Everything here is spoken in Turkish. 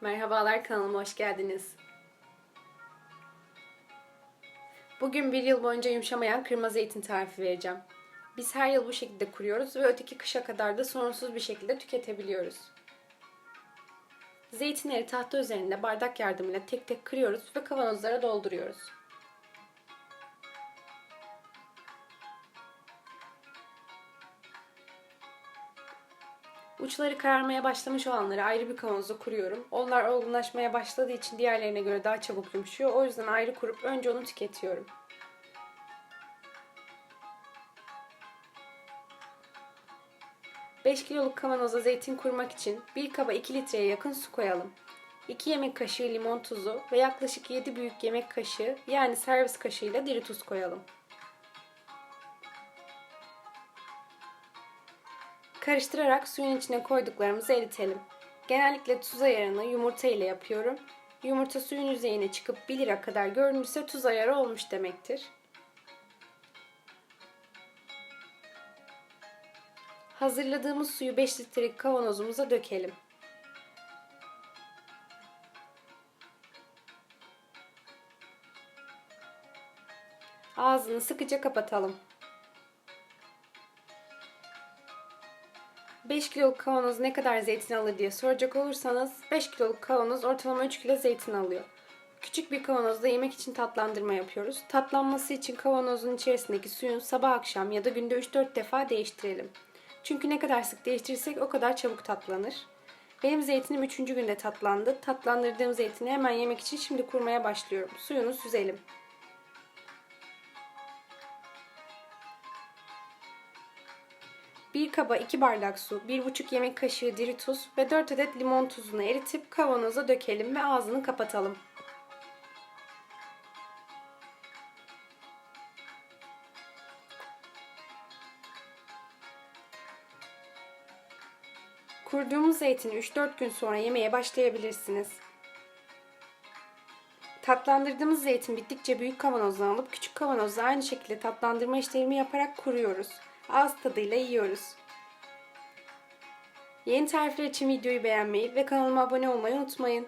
Merhabalar kanalıma hoş geldiniz. Bugün bir yıl boyunca yumuşamayan kırmızı zeytin tarifi vereceğim. Biz her yıl bu şekilde kuruyoruz ve öteki kışa kadar da sorunsuz bir şekilde tüketebiliyoruz. Zeytinleri tahta üzerinde bardak yardımıyla tek tek kırıyoruz ve kavanozlara dolduruyoruz. Uçları kararmaya başlamış olanları ayrı bir kavanoza kuruyorum. Onlar olgunlaşmaya başladığı için diğerlerine göre daha çabuk yumuşuyor. O yüzden ayrı kurup önce onu tüketiyorum. Beş kiloluk kavanoza zeytin kurmak için bir kaba 2 litreye yakın su koyalım. 2 yemek kaşığı limon tuzu ve yaklaşık 7 büyük yemek kaşığı yani servis kaşığıyla diri tuz koyalım. Karıştırarak suyun içine koyduklarımızı eritelim. Genellikle tuz ayarını yumurta ile yapıyorum. Yumurta suyun yüzeyine çıkıp 1 lira kadar görünürse tuz ayarı olmuş demektir. Hazırladığımız suyu 5 litrelik kavanozumuza dökelim. Ağzını sıkıca kapatalım. 5 kiloluk kavanoz ne kadar zeytin alır diye soracak olursanız 5 kiloluk kavanoz ortalama 3 kilo zeytin alıyor. Küçük bir kavanozda yemek için tatlandırma yapıyoruz. Tatlanması için kavanozun içerisindeki suyun sabah akşam ya da günde 3-4 defa değiştirelim. Çünkü ne kadar sık değiştirirsek o kadar çabuk tatlanır. Benim zeytinim 3. günde tatlandı. Tatlandırdığım zeytini hemen yemek için şimdi kurmaya başlıyorum. Suyunu süzelim. Bir kaba 2 bardak su, 1,5 yemek kaşığı diri tuz ve 4 adet limon tuzunu eritip kavanoza dökelim ve ağzını kapatalım. Kurduğumuz zeytini 3-4 gün sonra yemeye başlayabilirsiniz. Tatlandırdığımız zeytin bittikçe büyük kavanozdan alıp küçük kavanozda aynı şekilde tatlandırma işlemi yaparak kuruyoruz. Ağız tadıyla yiyoruz. Yeni tarifler için videoyu beğenmeyi ve kanalıma abone olmayı unutmayın.